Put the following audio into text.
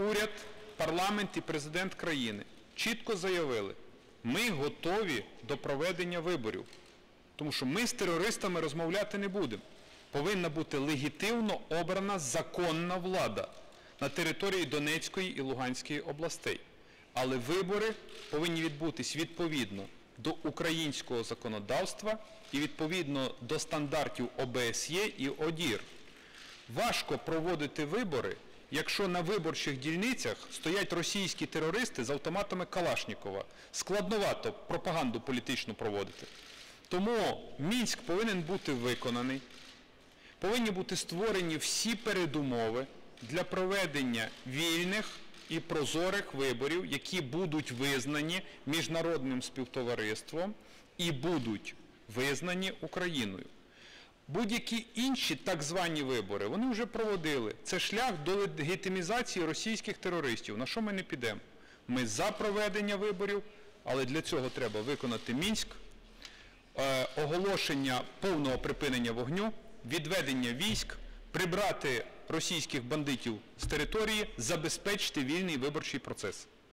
уряд, парламент і президент країни чітко заявили, ми готові до проведення виборів, тому що ми з терористами розмовляти не будемо. Повинна бути легітимно обрана законна влада на території Донецької і Луганської областей. Але вибори повинні відбутись відповідно до українського законодавства і відповідно до стандартів ОБСЄ і ОДІР. Важко проводити вибори, якщо на виборчих дільницях стоять російські терористи з автоматами Калашнікова. Складновато пропаганду політичну проводити. Тому Мінськ повинен бути виконаний, повинні бути створені всі передумови для проведення вільних і прозорих виборів, які будуть визнані міжнародним співтовариством і будуть визнані Україною. Будь-які інші так звані вибори вони вже проводили. Це шлях до легітимізації російських терористів. На що ми не підемо? Ми за проведення виборів, але для цього треба виконати Мінськ, е, оголошення повного припинення вогню, відведення військ, прибрати російських бандитів з території, забезпечити вільний виборчий процес.